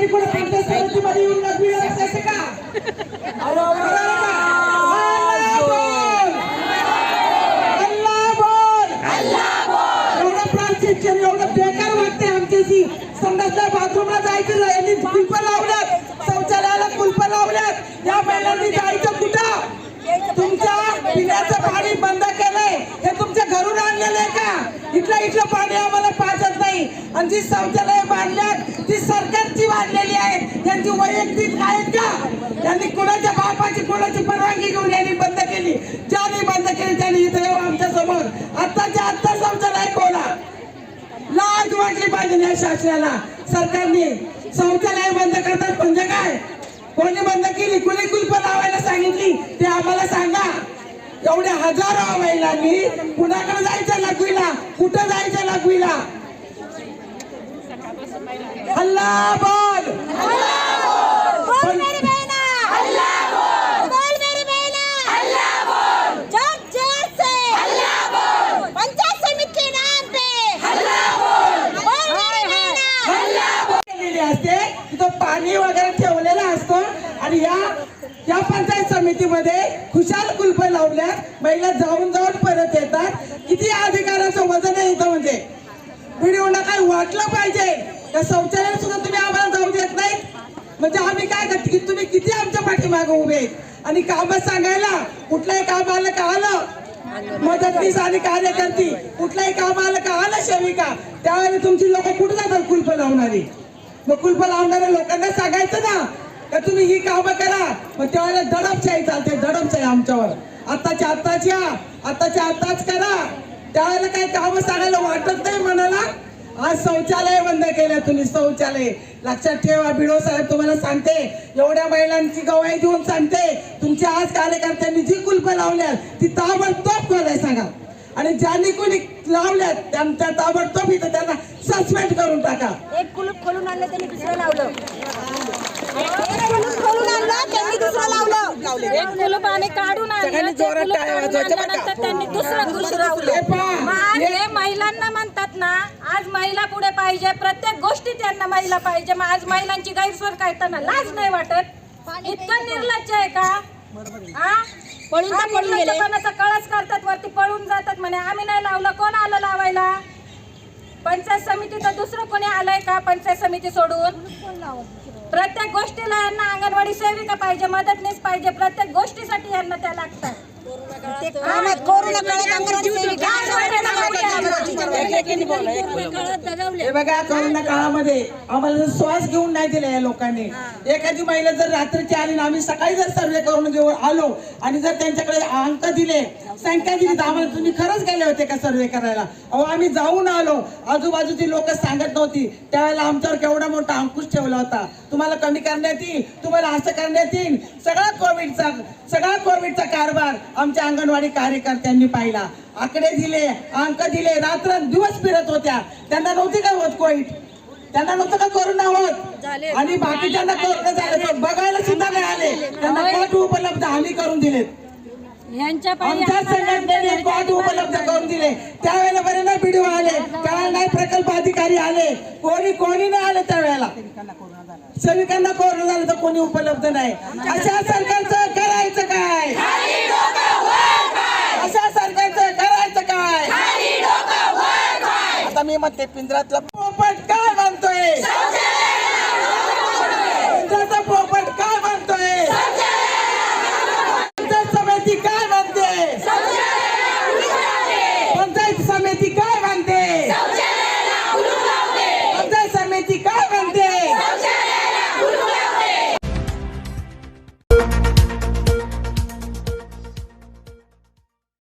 मी पण आमच्या समितीमध्ये येऊन लक्ष्मी असायचं का? बाथरूमला जायचं यांनी कुलप लावल्यात. शौचालयाला कुलप लावल्यात. या महिलांनी जायचं कुठं? तुमच्या पिण्याचं पाणी बंद आणलेलं आहे का? इथलं इथलं पाणी आम्हाला पाजत नाही. आणि जी शौचालय बांधल्यात ती सरकारची बांधलेली आहे. त्यांची वैयक्तिक आहेत का? त्यांनी कुणाच्या बापाची कुणाची परवानगी घेऊन यांनी बंद केली? ज्याने बंद केली त्यांनी इथे येऊ आमच्यासमोर. आत्ताच्या आत्ता शौचालय कोणा? लाज वाटली पाहिजे या शासनाला. सरकारने शौचालय बंद करतात म्हणजे काय? कोणी बंद केली कुणी कुलप लावायला सांगितली ते आम्हाला सांगा. एवढ्या हजारो महिलांनी कुणाकडे जायचं लघवीला कुठं जायचं लघवीला हल्ला बोल असते. तिथं पाणी वगैरे ठेवलेलं असतं. आणि या या पंचायत समितीमध्ये खुशाल कुलप महिला जाऊन जाऊन परत येतात. किती अधिकाराचं वजन आहे इथं म्हणजे? व्हिडिओला काय वाटलं पाहिजे? त्या शौचालय सुद्धा तुम्ही आम्हाला जाऊ देत नाही म्हणजे आम्ही काय करतो की तुम्ही किती आमच्या पाठीमागे उभे आणि काम सांगायला कुठलंही काम आलं का आलं? मदतनीस आणि कार्यकर्ती कुठलंही काम आलं का आलं सेविका? त्यावेळेला तुमची लोक कुठं जातात कुलप लावणारी? मग कुलप लावणाऱ्या लोकांना सांगायचं ना का तुम्ही ही कामं करा. मग त्यावेळेला दडपशाही चालते दडपशाही आमच्यावर. आत्ताच्या आत्ताच या आत्ताच्या आत्ताच करा. त्यावेळेला काही कामं सांगायला वाटत नाही मनाला. आज शौचालय बंद केलं तुम्ही शौचालय. लक्षात ठेवा बिडो साहेब तुम्हाला सांगते एवढ्या महिलांची गवाई देऊन सांगते. तुमच्या आज कार्यकर्त्यांनी जी कुलप लावल्यात ती ताबडतोब खोलाय सांगा. आणि ज्यांनी कोणी लावल्यात त्यांच्या ताबडतोब इथं त्यांना सस्पेंड करून टाका. एक कुलूप खोलून आणलं त्यांनी दुसरं लावलं एक कुलूप खोलून आणलं त्यांनी दुसरं लावलं एक कुलूप आणि काढून आणलं. ते कुलूप काढून? आणल्यानंतर त्यांनी दुसरं कुलूप लावलं हे पहा, मग आज महिलांना म्हणतात ना आज महिला पुढे पाहिजे. प्रत्येक गोष्टी त्यांना महिला पाहिजे. मग आज महिलांची गैरसोय करताना लाज नाही वाटत. इतकं निर्लज्ज आहे का? हा? पळून कळस करतात वरती. पळून जातात म्हणे. आम्ही नाही लावलं. कोण आलं लावायला? पंचायत समिती तर दुसरं कोणी आलंय का पंचायत समिती सोडून? प्रत्येक गोष्टीला यांना अंगणवाडी सेविका पाहिजे मदतनीस पाहिजे प्रत्येक गोष्टीसाठी यांना त्या लागतात. कामात कोरोना काळात अंगणवाडी सेविका हे बघा कोरोना काळामध्ये आम्हाला श्वास घेऊन नाही दिला या लोकांनी एखादी महिला जर रात्रीची आली ना आम्ही सकाळी जर सर्वे करून घेऊन आलो आणि जर त्यांच्याकडे अंक दिले तर आम्हाला तुम्ही खरंच गेले होते का सर्वे करायला? अहो आम्ही जाऊन आलो. आजूबाजूची लोक सांगत नव्हती. त्यावेळेला आमच्यावर केवढा मोठा अंकुश ठेवला होता. तुम्हाला कमी करण्यात येईल तुम्हाला असं करण्यात येईल. सगळा कोविडचा सगळा कोविडचा कारभार आमच्या अंगणवाडी कार्यकर्त्यांनी पाहिला. आकडे दिले अंक दिले रात्र दिवस फिरत होत्या. त्यांना नव्हती का होत कोविड? त्यांना नव्हतं का कोरोना होत? आणि बाकीच्यांना कोरोना झालं. बघायला सुद्धा नाही आले. त्यांना कॉट उपलब्ध आम्ही करून दिलेत. आमच्या संघटनेने कॉट उपलब्ध करून दिले. त्यावेळेला बरे ना व्हिडिओ आले. त्यावेळेला नाही प्रकल्प अधिकारी आले. कोणी कोणी नाही आले त्यावेळेला. सेविकांना कोरोना झालं तर कोणी उपलब्ध नाही. अशा सरकारचं करायचं काय? अशा सरकारचं करायचं काय? आता मी म्हणते पिंजरातला पोपट काय म्हणतोय?